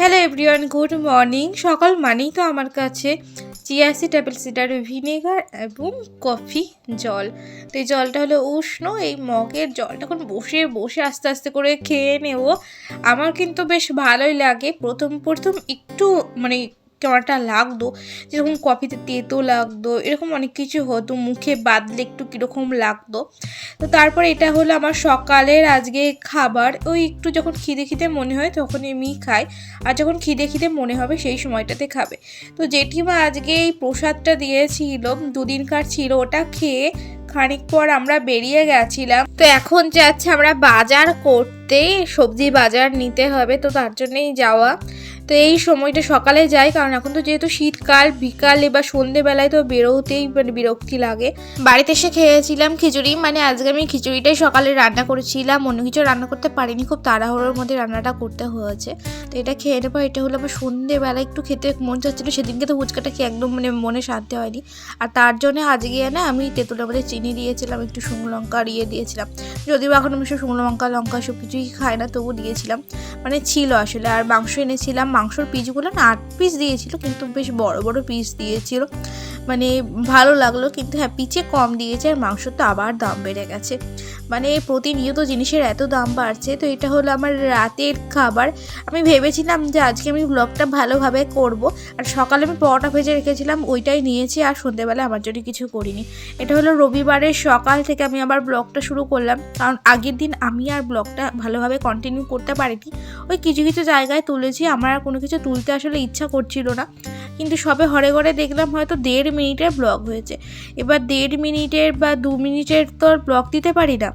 Hello everyone good morning সকাল মানেই তো আমার কাছে চিয়াসি টেবিল সিডার ভিনেগার এবং কফি জল। তো এই জলটা হলো উষ্ণ, এই মগের জলটা এখন বসে বসে আস্তে আস্তে করে খেয়ে নেব। আমার কিন্তু বেশ ভালোই লাগে। প্রথম প্রথম একটু মানে কেমনটা লাগতো? যেরকম কফিতে তেতো লাগতো, এরকম অনেক কিছু হতো, মুখে বাদলে একটু কীরকম লাগতো। তো তারপর এটা হলো আমার সকালের আজকে খাবার। ওই একটু যখন খিদে খিদে মনে হয় তখন আমি খাই, আর যখন খিদে খিদে মনে হবে সেই সময়টাতে খাবে। তো জেঠিমা আজকে এই প্রসাদটা দিয়েছিল, দুদিনকার ছিল, ওটা খেয়ে খানিক পর আমরা বেরিয়ে গেছিলাম। তো এখন যাচ্ছে আমরা বাজার করতে, সবজি বাজার নিতে হবে, তো তার জন্যই যাওয়া। তো এই সময়টা সকালে যাই, কারণ এখন তো যেহেতু শীতকাল, বিকালে বা সন্ধেবেলায় তো বেরোতেই মানে বিরক্তি লাগে। বাড়িতে এসে খেয়েছিলাম খিচুড়ি মানে আজকে আমি খিচুড়িটাই সকালে রান্না করেছিলাম, অন্য কিছু রান্না করতে পারিনি, খুব তাড়াহুড়োর মধ্যে রান্নাটা করতে হয়েছে। তো এটা খেয়ে নেব, এটা হলো আমার সন্ধেবেলা একটু খেতে মন চাচ্ছিলো, সেদিনকে তো ফুচকাটা খেয়ে একদম মানে মনে শান্তি হয়নি। আর তার জন্য আজকে না আমি তেঁতুলের মধ্যে চিনি দিয়েছিলাম, একটু শুকনো লঙ্কা ইয়ে দিয়েছিলাম। যদিও এখন আমি সব শুকনো লঙ্কা লঙ্কা সব কিছুই খাই না তবু দিয়েছিলাম। মানে ছিল আসলে, আর মাংস এনেছিলাম মাংসর পিসগুলো না আট পিস দিয়েছিল, কিন্তু বেশ বড় বড় পিস দিয়েছিল। মানে ভালো লাগল, কিন্তু হ্যাঁ পিচে কম দিয়েছে আর মাংসর তো আবার দাম বেড়ে গেছে। মানে প্রতিনিয়ত জিনিসের এত দাম বাড়ছে, তো এটা হলো আমার রাতের খাবার। আমি ভেবেছিলাম যে আজকে আমি ব্লগটা ভালোভাবে করব, আর সকালে আমি পরোটা ভেজে রেখেছিলাম, ওইটাই নিয়েছি, আর সন্ধেবেলা আমার জন্য কিছু করিনি। এটা হলো রবিবারের সকাল থেকে আমি আবার ব্লগটা শুরু করলাম, কারণ আগের দিন আমি আর ব্লগটা ভালোভাবে কন্টিনিউ করতে পারিনি। ওই কিছু কিছু জায়গায় তুলেছি, আমার আর কোনো কিছু তুলতে আসলে ইচ্ছা করছিল না। কিন্তু সবে হরে ঘরে দেখলাম হয়তো দেড় মিনিটের ব্লগ হয়েছে। এবার দেড় মিনিটের বা দু মিনিটের তো আর ব্লগ দিতে পারি না।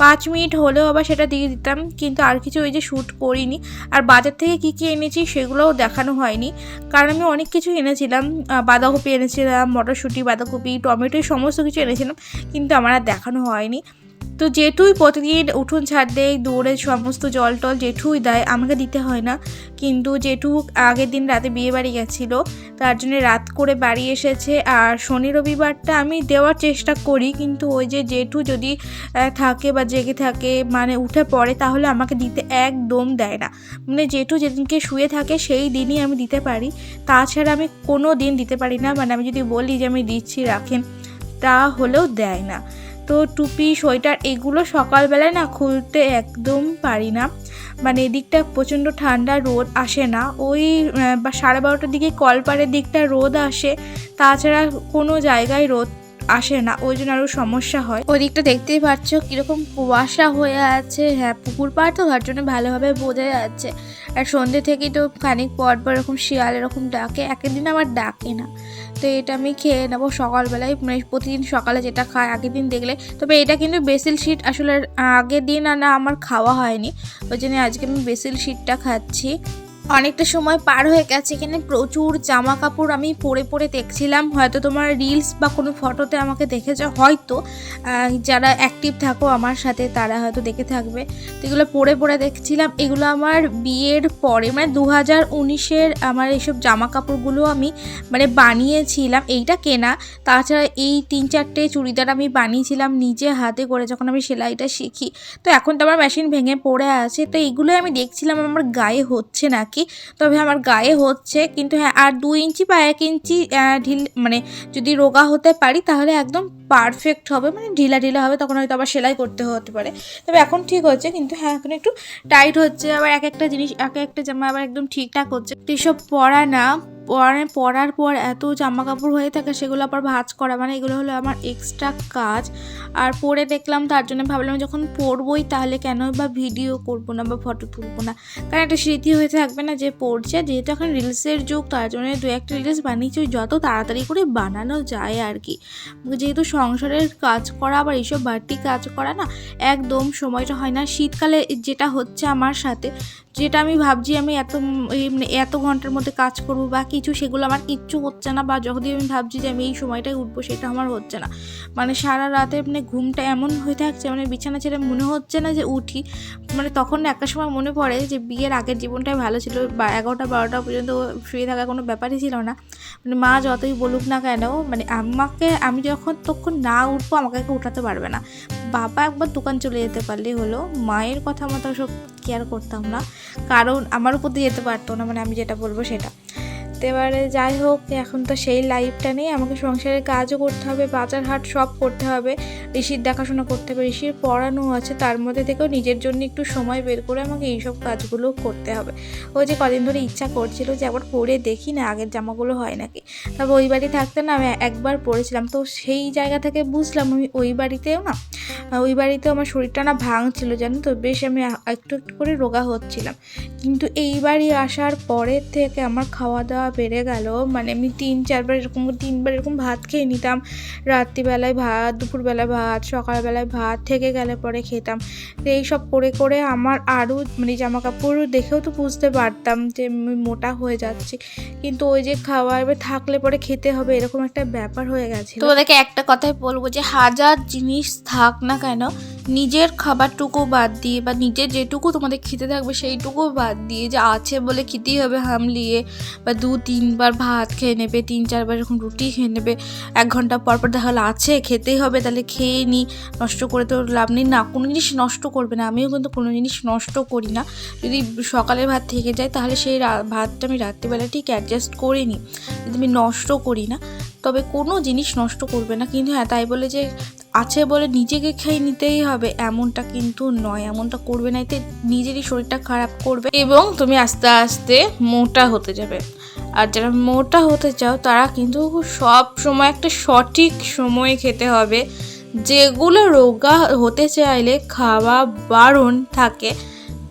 পাঁচ মিনিট হলেও আবার সেটা দিয়ে দিতাম, কিন্তু আর কিছু ওই যে শ্যুট করিনি। আর বাজার থেকে কী কী এনেছি সেগুলোও দেখানো হয়নি। কারণ আমি অনেক কিছু এনেছিলাম বাঁধাকপি এনেছিলাম, মটরশুঁটি, বাঁধাকপি, টমেটো সমস্ত কিছু এনেছিলাম, কিন্তু আমার আর দেখানো হয়নি। তো জেঠুই প্রতিদিন উঠোন ছাড় দেয়, দৌড়ে সমস্ত জল টল জেঠুই দেয়, আমাকে দিতে হয় না। কিন্তু জেঠু আগের দিন রাতে বিয়ে বাড়ি গেছিল, তার জন্য রাত করে বাড়ি এসেছে। আর শনি রবিবারটা আমি দেওয়ার চেষ্টা করি, কিন্তু ওই যে জেঠু যদি থাকে বা জেগে থাকে মানে উঠে পড়ে, তাহলে আমাকে দিতে একদম দেয় না। মানে জেঠু যেদিনকে শুয়ে থাকে, সেই দিনই আমি দিতে পারি। তাছাড়া আমি কোনো দিন দিতে পারি না। মানে আমি যদি বলি যে আমি দিচ্ছি, রাখেন, তা হলেও দেয় না। তো টুপি, সোয়েটার এগুলো সকালবেলায় না খুলতে একদম পারি না। মানে এদিকটা প্রচণ্ড ঠান্ডা, রোদ আসে না। ওই সাড়ে বারোটার দিকে কলপাড়ের দিকটা রোদ আসে। তাছাড়া কোনো জায়গায় রোদ আসে না, ওই জন্য আরও সমস্যা হয়। ওই দিকটা দেখতেই পাচ্ছ কীরকম কুয়াশা হয়ে আছে। হ্যাঁ পুকুর পাড় তো, তার জন্য ভালোভাবে বোঝা যাচ্ছে। আর সন্ধ্যে থেকেই তো খানিক পর পর এরকম শিয়াল এরকম ডাকে। একের দিন আমার ডাকে না। তো এটা আমি খেয়ে নেব সকালবেলায়। মানে প্রতিদিন সকালে যেটা খাই, আগের দিন দেখলে। তবে এটা কিন্তু বেসিল শিট আসলে আগের দিন আর না, আমার খাওয়া হয়নি। ওই জন্য আজকে আমি বেসিল শিটটা খাচ্ছি। অনেকটা সময় পার হয়ে গেছে এখানে প্রচুর জামা কাপড় আমি পরে পরে দেখছিলাম। হয়তো তোমার রিলস বা কোনো ফটোতে আমাকে দেখেছ, হয়তো যারা অ্যাক্টিভ থাকো আমার সাথে তারা হয়তো দেখে থাকবে। তো এগুলো পরে পরে দেখছিলাম। এগুলো আমার বিয়ের পরে মানে দু হাজার উনিশের আমার এইসব জামা কাপড়গুলো আমি মানে বানিয়েছিলাম। এইটা কেনা, তাছাড়া এই তিন চারটে চুড়িদার আমি বানিয়েছিলাম নিজে হাতে করে যখন আমি সেলাইটা শিখি। তো এখন তো আমার মেশিন ভেঙে পড়ে আছে, তো এইগুলোই আমি দেখছিলাম। আমার গায়ে হচ্ছে নাকি তবে আমার গায়ে হচ্ছে, কিন্তু হ্যাঁ আর দু ইঞ্চি বা এক ইঞ্চি ঢিল মানে যদি রোগা হতে পারি, তাহলে একদম পারফেক্ট হবে মানে ঢিলা ঢিলা হবে, তখন হয়তো আবার সেলাই করতে হতে পারে। তবে এখন ঠিক হচ্ছে কিন্তু হ্যাঁ এখন একটু টাইট হচ্ছে, আবার এক একটা জিনিস, এক একটা জামা আবার একদম ঠিকঠাক হচ্ছে। এসব পরা না, পরে, পরার পর এত জামা কাপড় হয়ে থাকে, সেগুলো আবার ভাজ করা মানে এগুলো হলো আমার এক্সট্রা কাজ। আর পরে দেখলাম, তার জন্য ভাবলাম যখন পরবই তাহলে কেন বা ভিডিও করব না বা ফটো তুলবো না? কারণ একটা স্মৃতি হয়ে থাকবে না যে পড়ছে যেহেতু এখন রিলসের যুগ, তার জন্য দু একটা রিলস বানিয়েছি যত তাড়াতাড়ি করে বানানো যায় আর কি। যেহেতু সংসারের কাজ করা আবার এইসব বাড়তি কাজ করা না, একদম সময়টা হয় না। শীতকালে যেটা হচ্ছে আমার সাথে যেটা আমি ভাবছি আমি এত মানে এত ঘণ্টার মধ্যে কাজ করব বা কিছু, সেগুলো আমার কিচ্ছু হচ্ছে না বা যদি আমি ভাবছি যে আমি এই সময়টায় উঠবো, সেটা আমার হচ্ছে না। মানে সারা রাতে মানে ঘুমটা এমন হয়ে থাকছে মানে বিছানা ছেড়ে মনে হচ্ছে না যে উঠি। মানে তখন একটা সময় মনে পড়ে যে বিয়ের আগের জীবনটাই ভালো ছিল, বা এগারোটা, বারোটা পর্যন্ত শুয়ে থাকা কোনো ব্যাপারই ছিল না। মানে মা যতই বলুক না কেন মানে আমাকে, আমি যখন, তখন না উঠবো আমাকে উঠাতে পারবে না। বাবা একবার দোকান চলে যেতে পারলেই হলো, মায়ের কথা মতো সব কেয়ার করতাম না। কারণ আমার উপর দিয়ে যেতে পারতো না মানে আমি যেটা বলব সেটা। এবারে যাই হোক, এখন তো সেই লাইফটা নেই। আমাকে সংসারের কাজও করতে হবে, বাজার হাট সব করতে হবে, ঋষির দেখাশোনা করতে হবে, ঋষির পড়ানো আছে, তার মধ্যে থেকেও নিজের জন্য একটু সময় বের করে আমাকে এইসব কাজগুলো করতে হবে। ওই যে কদিন ধরে ইচ্ছা করছিল যে একবার পরে দেখি না, আগের জামাগুলো হয় নাকি। তবে ওই বাড়ি থাকতে না, আমি একবার পরেছিলাম তো সেই জায়গা থেকে বুঝলাম আমি ওই বাড়িতেও না, ওই বাড়িতেও আমার শরীরটা না ভাঙছিল, জানো তো, বেশ আমি একটু একটু করে রোগা হচ্ছিলাম। কিন্তু এই বাড়ি আসার পরের থেকে আমার খাওয়া দাওয়া বেড়ে গেল। মানে আমি তিন, চারবার এরকম, তিনবার এরকম ভাত খেয়ে নিতাম। রাত্রিবেলায় ভাত, দুপুরবেলায় ভাত, সকালবেলায় ভাত থেকে গেলে পরে খেতাম। তো এইসব করে করে আমার আরও মানে জামা কাপড় দেখেও তো বুঝতে পারতাম যে আমি মোটা হয়ে যাচ্ছি। কিন্তু ওই যে খাওয়া এবার থাকলে পরে খেতে হবে এরকম একটা ব্যাপার হয়ে গেছে তোমাদেরকে একটা কথাই বলব যে হাজার জিনিস থাক না কেন, নিজের খাবারটুকু বাদ দিয়ে বা নিজের যেটুকু তোমাদের খেতে থাকবে সেইটুকু বাদ দিয়ে যে আছে বলে খেতেই হবে হামলিয়ে বা দু তিনবার ভাত খেয়ে নেবে, তিন, চারবার এরকম রুটি খেয়ে নেবে, এক ঘণ্টা পর পর দেখা হলো আছে, খেতেই হবে, তাহলে খেয়ে নিই নষ্ট করে তো লাভ নেই। না, কোনো জিনিস নষ্ট করবে না, আমিও কিন্তু কোনো জিনিস নষ্ট করি না। যদি সকালের ভাত থেকে যায়, তাহলে সেই ভাতটা আমি রাত্রিবেলা ঠিক অ্যাডজাস্ট করে নিই যদি আমি নষ্ট করি না, তবে কোনো জিনিস নষ্ট করবে না। কিন্তু হ্যাঁ তাই বলে যে আছে বলে নিজেকে খেয়ে নিতেই হবে, এমনটা কিন্তু নয়। এমনটা করবে না, এতে নিজেরই শরীরটা খারাপ করবে এবং তুমি আস্তে আস্তে মোটা হতে যাবে। আর যারা মোটা হতে চাও, তারা কিন্তু সব সময় একটা সঠিক সময়ে খেতে হবে। যেগুলো রোগা হতে চাইলে খাওয়া বারণ থাকে,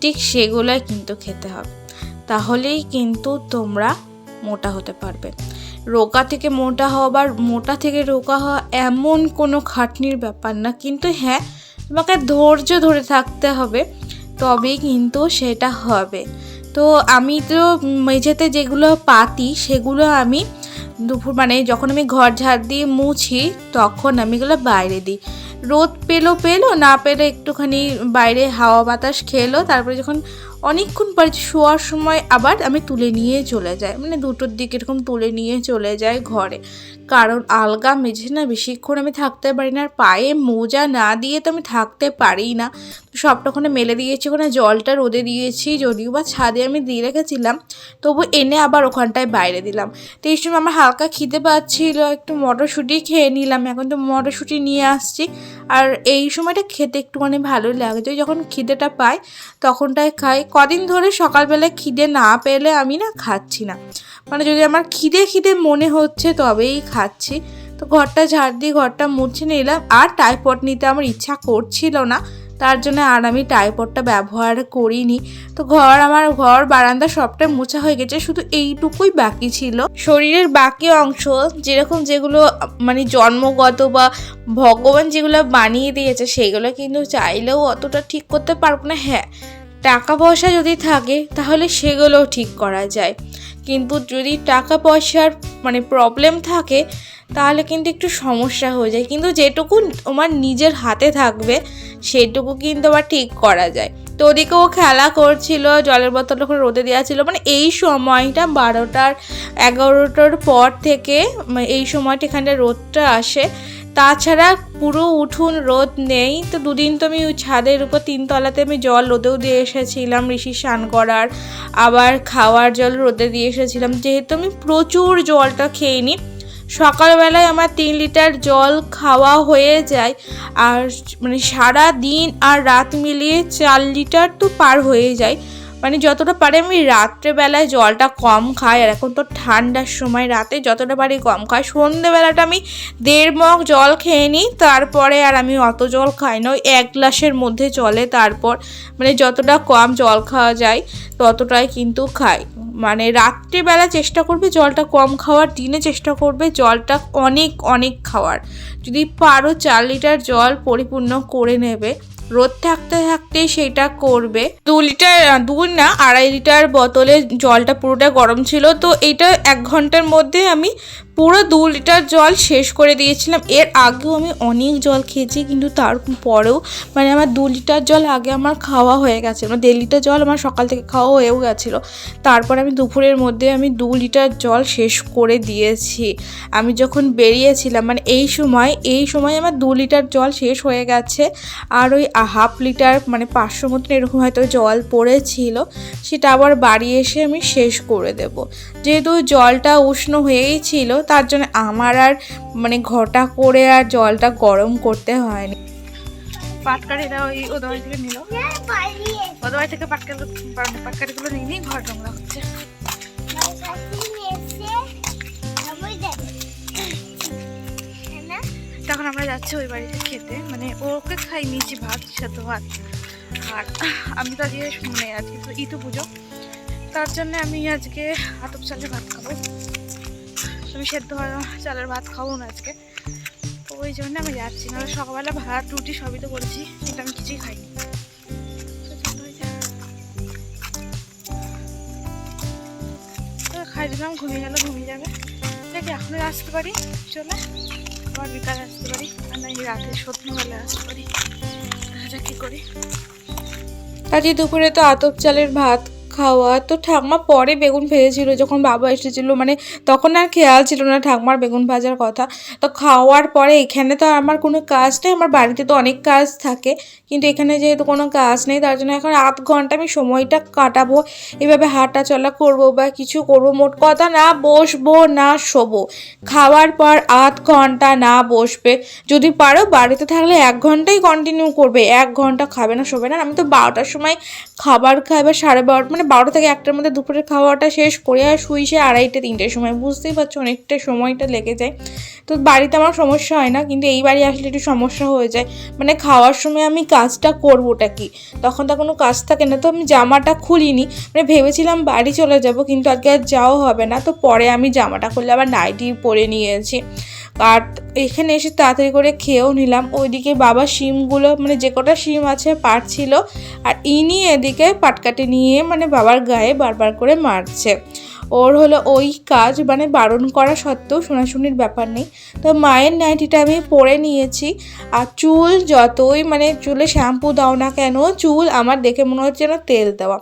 ঠিক সেগুলোই কিন্তু খেতে হবে। তাহলেই কিন্তু তোমরা মোটা হতে পারবে। রোগা থেকে মোটা হওয়া মোটা থেকে রোগা হওয়া এমন কোনো খাটনির ব্যাপার না, কিন্তু হ্যাঁ তোমাকে ধৈর্য ধরে থাকতে হবে, তবেই কিন্তু সেটা হবে। তো আমি তো মেঝেতে যেগুলো পাতি, সেগুলো আমি দুপুর মানে যখন আমি ঘর ঝাড় দিয়ে মুছি, তখন আমি এগুলো বাইরে দিই। রোদ পেল পেল, না পেল একটুখানি বাইরে হাওয়া বাতাস খেলো, তারপরে যখন অনেকক্ষণ পরে শোয়ার সময় আবার আমি তুলে নিয়ে চলে যাই। মানে দুটোর দিকে এরকম তুলে নিয়ে চলে যাই ঘরে। কারণ আলগা মেঝে না বেশিক্ষণ আমি থাকতে পারি না, আর পায়ে মোজা না দিয়ে তো আমি থাকতে পারি না। সবটা ওখানে মেলে দিয়েছি, ওখানে জলটা রোদে দিয়েছি, যদিও বা ছাদে আমি দিয়ে রেখেছিলাম, তবু এনে আবার ওখানটায় বাইরে দিলাম। তো এই সময় আমার হালকা খিদে পাচ্ছিল, একটু মটরশুঁটি খেয়ে নিলাম, এখন তো মটরশুঁটি নিয়ে আসছি। আর এই সময়টা খেতে একটুখানি ভালোই লাগে যখন খিদেটা পাই তখনটায় খাই। কদিন ধরে সকালবেলায় খিদে না পেলে আমি না খাচ্ছি না। মানে যদি আমার খিদে খিদে মনে হচ্ছে তবেই খাচ্ছি। তো ঘরটা ঝাড় দিয়ে ঘরটা মুছে নিলাম। আর টাইপড নিতে আমার ইচ্ছা করছিল না। তার জন্য আর আমি টাইপডটা ব্যবহার করিনি। তো ঘর আমার ঘর, বারান্দা সবটাই মোছা হয়ে গেছে। শুধু এইটুকুই বাকি ছিল। শরীরের বাকি অংশ, যেরকম যেগুলো মানে জন্মগত বা ভগবান যেগুলো বানিয়ে দিয়েছে সেগুলো কিন্তু চাইলেও অতটা ঠিক করতে পারব না। হ্যাঁ টাকা পয়সা যদি থাকে, তাহলে সেগুলোও ঠিক করা যায়। কিন্তু যদি টাকা পয়সার মানে প্রবলেম থাকে, তাহলে কিন্তু একটু সমস্যা হয়ে যায়। কিন্তু যেটুকু তোমার নিজের হাতে থাকবে, সেটুকু কিন্তু আবার ঠিক করা যায়। তো ওদিকে ও খেলা করছিল, জলের বোতল ওখানে রোদে দেওয়া ছিল। মানে এই সময়টা বারোটার, এগারোটার পর থেকে মানে এই সময়টা এখানে রোদটা আসে। তাছাড়া পুরো উঠুন রোদ নেই। তো দুদিন তো আমি ছাদের উপর তিনতলাতে আমি জল রোদেও দিয়ে এসেছিলাম, ঋষি স্নান করার। আবার খাওয়ার জল রোদে দিয়ে এসেছিলাম। যেহেতু আমি প্রচুর জলটা খেয়ে নিই সকালবেলায় আমার তিন লিটার জল খাওয়া হয়ে যায়। আর মানে সারা দিন আর রাত মিলিয়ে চার লিটার তো পার হয়ে যায়। মানে যতটা পারে আমি রাত্রেবেলায় জলটা কম খাই, আর এখন তো ঠান্ডার সময়, রাতে যতটা পারি কম খাই। সন্ধেবেলাটা আমি দেড় মগ জল খেয়ে নিই, তারপরে আর আমি অত জল খাই না, ওই এক গ্লাসের মধ্যে চলে, তারপর মানে যতটা কম জল খাওয়া যায়, ততটাই কিন্তু খাই। মানে রাত্রিবেলা চেষ্টা করবে জলটা কম খাওয়ার, দিনে চেষ্টা করবে জলটা অনেক অনেক খাওয়ার। যদি পারো চার লিটার জল পরিপূর্ণ করে নেবে। রোদ থাকতে থাকতে সেটা করবে। দু লিটার, দু না, আড়াই লিটার বোতলে জলটা পুরোটা গরম ছিল। তো এটা এক ঘণ্টার মধ্যে আমি পুরো দু লিটার জল শেষ করে দিয়েছিলাম। এর আগেও আমি অনেক জল খেয়েছি, কিন্তু তারপরেও মানে আমার দু লিটার জল আগে আমার খাওয়া হয়ে গেছে। মানে দেড় লিটার জল আমার সকাল থেকে খাওয়া হয়েও গেছিল। তারপর আমি দুপুরের মধ্যে আমি দু লিটার জল শেষ করে দিয়েছি। আমি যখন বেরিয়েছিলাম মানে এই সময় এই সময় আমার দু লিটার জল শেষ হয়ে গেছে। আর ওই হাফ লিটার মানে পাঁচশো মতন এরকম হয়তো জল পড়েছিল, সেটা আবার বাড়ি এসে আমি শেষ করে দেব। যেহেতু জলটা উষ্ণ হয়েই ছিল তার জন্য আমার আর মানে ঘটা করে আর জলটা গরম করতে হয়নি। ওই ওদের বাড়ি থেকে ওদের বাড়ি থেকে ঘর হচ্ছে। তখন আমরা যাচ্ছি ওই বাড়িতে খেতে। মানে ওকে খাই নিয়েছি ভাত, সেদ্ধ ভাত। আর আমি তো আজকে মানে আজকে তো ইতু পুজো। তার জন্য আমি আজকে আতপ চালের ভাত খাব। আমি সেদ্ধ চালের ভাত খাব না আজকে। তো ওই জন্য আমি যাচ্ছি না সকালবেলা ভাত, রুটি সবই তো করেছি কিন্তু আমি কিছুই খাইনি। খাই দিলাম, ঘুমিয়ে গেল, ঘুমিয়ে যাবে। দেখি, এখনও আসতে পারি? চলে। আবার বিকালে আসতে পারি। আর নাই রাতে সন্ধ্যেবেলা আসতে পারি। দেখা যাক কী করি। আজকে দুপুরে তো আতপ চালের ভাত খাওয়া। তো ঠাকমা পরে বেগুন ভেজেছিল, যখন বাবা এসেছিল মানে তখন আর খেয়াল ছিল না ঠাকমার বেগুন ভাজার কথা। তো খাওয়ার পরে এখানে তো আমার কোনো কাজ নেই, আমার বাড়িতে তো অনেক কাজ থাকে, কিন্তু এখানে যেহেতু কোনো কাজ নেই, তার জন্য এখন আধ ঘণ্টা আমি সময়টা কাটাবো, এভাবে হাঁটা চলা করব বা কিছু করব। মোট কথা না বসবো, না শোবো। খাওয়ার পর আধ ঘণ্টা না বসবে। যদি পারো, বাড়িতে থাকলে এক ঘন্টাই কন্টিনিউ করবে, এক ঘণ্টা খাবে না, শোবে না। আমি তো বারোটার সময় খাবার খাই, বা সাড়ে বারোটা মানে বারোটা থেকে একটার মধ্যে দুপুরের খাওয়াটা শেষ করে আর শুই সে আড়াইটে, তিনটের সময়। বুঝতেই পারছ, অনেকটা সময়টা লেগে যায়। তো বাড়িতে আমার সমস্যা হয় না, কিন্তু এই বাড়ি আসলে একটু সমস্যা হয়ে যায়। মানে খাওয়ার সময় আমি কাজটা করবোটা কি? তখন তো কোনো কাজ থাকে না, তো আমি জামাটা খুলিনি। মানে ভেবেছিলাম বাড়ি চলে যাব, কিন্তু আজকে আর যাওয়া হবে না। তো পরে আমি জামাটা খুললে আবার নাইটি পরে নিয়েছি আর এখানে এসে তাড়াতাড়ি করে খেয়েও নিলাম। ওইদিকে বাবা শিমগুলো মানে যে কটা শিম আছে পারছিল আর ইনি এদিকে পাটকাটি নিয়ে মানে বাবার গায়ে বারবার করে মারছে। ওর হলো ওই কাজ মানে বারণ করা সত্ত্বেও শোনাশুনির ব্যাপার নেই। তো মায়ের নাইটিটা আমি পরে নিয়েছি। আর চুল যতই মানে চুলে শ্যাম্পু দাও না কেন, চুল আমার দেখে মনে হচ্ছে না তেল দেওয়া।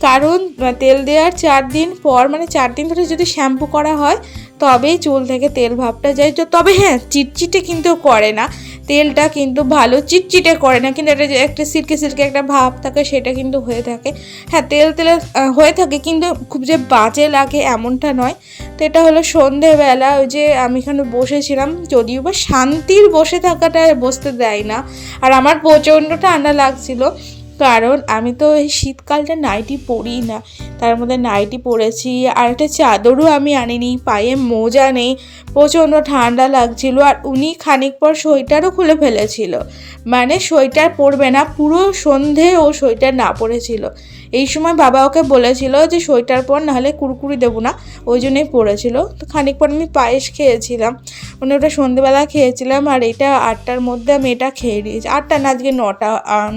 কারণ, তেল দেওয়ার চার দিন পর মানে চার দিন ধরে যদি শ্যাম্পু করা হয় তবেই চুল থেকে তেল ভাবটা যায়। তো তবে হ্যাঁ চিটচিটে কিন্তু করে না। তেলটা কিন্তু ভালো, চিটচিটে করে না। কিন্তু এটা যে একটা সিল্কে সিল্কে একটা ভাব থাকে, সেটা কিন্তু হয়ে থাকে। হ্যাঁ তেল তেলে হয়ে থাকে কিন্তু খুব যে বাজে লাগে এমনটা নয়। তো এটা হলো সন্ধেবেলা, ওই যে আমি এখানে বসেছিলাম, যদিও বা শান্তির বসে থাকাটা বসতে দেয় না। আর আমার প্রচণ্ড ঠান্ডা লাগছিল। কারণ আমি তো এই শীতকালটা নাইটি পরি না। তার মধ্যে নাইটি পরেছি আর একটা চাদরও আমি আনিনি, পায়ে মোজা নেই, প্রচণ্ড ঠান্ডা লাগছিল। আর উনি খানিক পর সোয়েটারও খুলে ফেলেছিল। মানে সোয়েটার পরবে না, পুরো সন্ধে ও সোয়েটার না পরেছিল। এই সময় বাবা ওকে বলেছিল যে সোয়েটার পর নাহলে কুরকুরি দেবো না, ওই জন্যই পড়েছিল। তো খানিক পর আমি পায়েস খেয়েছিলাম। মানে ওটা সন্ধেবেলা খেয়েছিলাম আর এটা আটটার মধ্যে আমি এটা খেয়ে নিয়েছি। আটটা না, আজকে নটা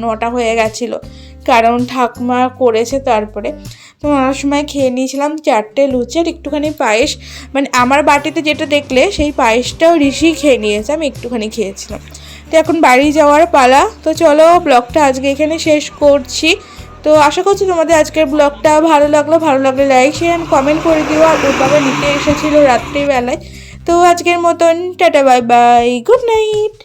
নটা হয়ে গেছিল। কারণ ঠাকমা করেছে তারপরে। তো ওনার সময় খেয়ে নিয়েছিলাম চারটে লুচি আর একটুখানি পায়েস। মানে আমার বাটিতে যেটা দেখলে সেই পায়েসটাও ঋষি খেয়ে নিয়েছে, আমি একটুখানি খেয়েছিলাম। তো এখন বাড়ি যাওয়ার পালা। তো চলো, ব্লগটা আজকে এখানে শেষ করছি। তো আশা করছি তোমাদের আজকের ব্লগটা ভালো লাগল, ভালো লাগলে লাইক শেয়ার কমেন্ট করে দিও। আর বাবা নিতে এসেছিল রাত্রিবেলায়। তো আজকের মতন, tata bye bye good night